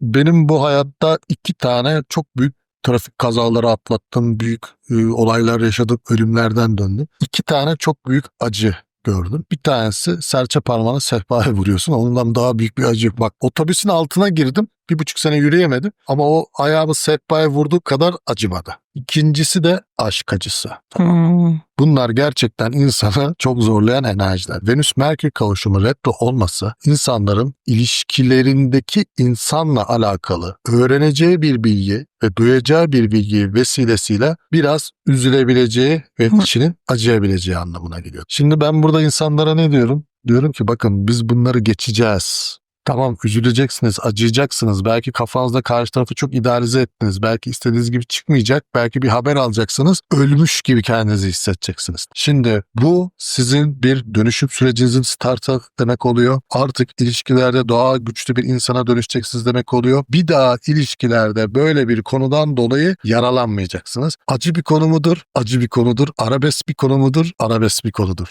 benim bu hayatta iki tane çok büyük trafik kazaları atlattım. Büyük e, olaylar yaşadım. Ölümlerden döndüm. İki tane çok büyük acı gördüm. Bir tanesi serçe parmağını sehpaya vuruyorsun. Ondan daha büyük bir acı yok. Bak otobüsün altına girdim. Bir buçuk sene yürüyemedim. Ama o ayağımı sehpaya vurduğu kadar acımadı. İkincisi de aşk acısı. Hmm. Bunlar gerçekten insanı çok zorlayan enerjiler. Venüs-Merkür kavuşumu retro olmasa insanların ilişkilerindeki insanla alakalı öğreneceği bir bilgi ve duyacağı bir bilgi vesilesiyle biraz üzülebileceği ve Hı. içinin acıyabileceği anlamına geliyor. Şimdi ben burada insanlara ne diyorum? Diyorum ki bakın biz bunları geçeceğiz. Tamam üzüleceksiniz, acıyacaksınız. Belki kafanızda karşı tarafı çok idealize ettiniz. Belki istediğiniz gibi çıkmayacak. Belki bir haber alacaksınız. Ölmüş gibi kendinizi hissedeceksiniz. Şimdi bu sizin bir dönüşüm sürecinizin startı demek oluyor. Artık ilişkilerde daha güçlü bir insana dönüşeceksiniz demek oluyor. Bir daha ilişkilerde böyle bir konudan dolayı yaralanmayacaksınız. Acı bir konu mudur? Acı bir konudur. Arabesk bir konu mudur? Arabesk bir konudur.